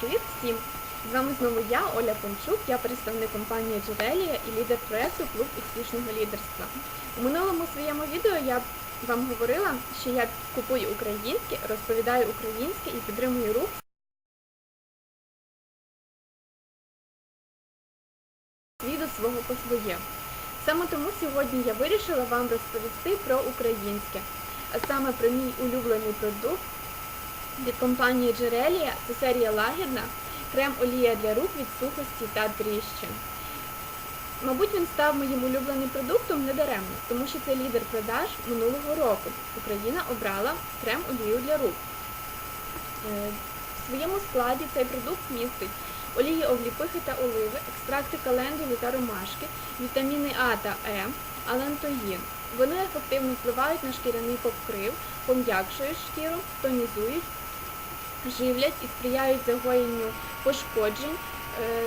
Привіт всім! З вами знову я, Оля Панчук, я представник компанії Джерелія і лідер проєкту Клуб успішного лідерства. У минулому своєму відео я вам говорила, що я купую українське, розповідаю українське і підтримую рух свій свого по своє. Саме тому сьогодні я вирішила вам розповісти про українське, а саме про мій улюблений продукт від компанії Джерелія. Це серія лагідна, крем-олія для рук від сухості та тріщин. Мабуть, він став моїм улюбленим продуктом недаремно, тому що це лідер продаж минулого року. Україна обрала крем-олію для рук. Е, В своєму складі цей продукт містить олії обліпихи та оливи, екстракти календули та ромашки, вітаміни А та Е, алантоїн. Вони ефективно впливають на шкіряний покрив, пом'якшують шкіру, тонізують, живлять і сприяють загоєнню пошкоджень, е,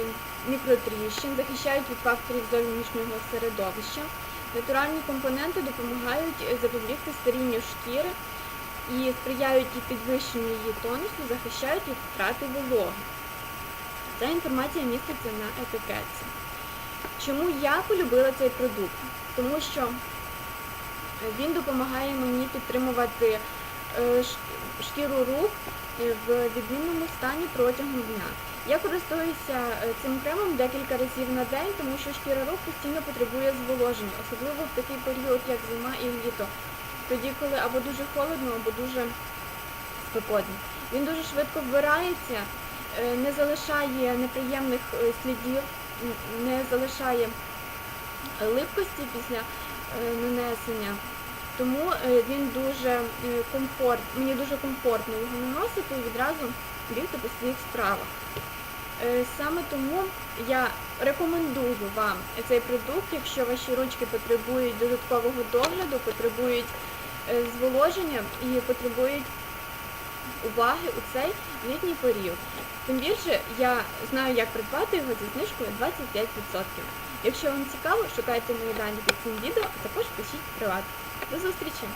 мікротріщин, захищають від факторів зовнішнього середовища. Натуральні компоненти допомагають е, запобігти старінню шкіри і сприяють і підвищенню її тонусу, захищають від втрати вологи. Ця інформація міститься на етикетці. Чому я полюбила цей продукт? Тому що він допомагає мені підтримувати е, шкіру рук е, в відмінному стані протягом дня. Я користуюся е, цим кремом декілька разів на день, тому що шкіра рук постійно потребує зволоження, особливо в такий період, як зима і літо. Тоді, коли або дуже холодно, або дуже спекотно. Він дуже швидко вбирається, е, не залишає неприємних е, слідів, не залишає липкості після нанесення. Тому е, він дуже е, комфорт, мені дуже комфортно його наносити і відразу бігти по своїх справах. Е, Саме тому я рекомендую вам цей продукт, якщо ваші ручки потребують додаткового догляду, потребують зволоження і потребують уваги у цей літній період. Тим більше я знаю, як придбати його зі знижкою 25%. Якщо вам цікаво, шукайте мої дані під цим відео, а також пишіть приват. До зустрічі!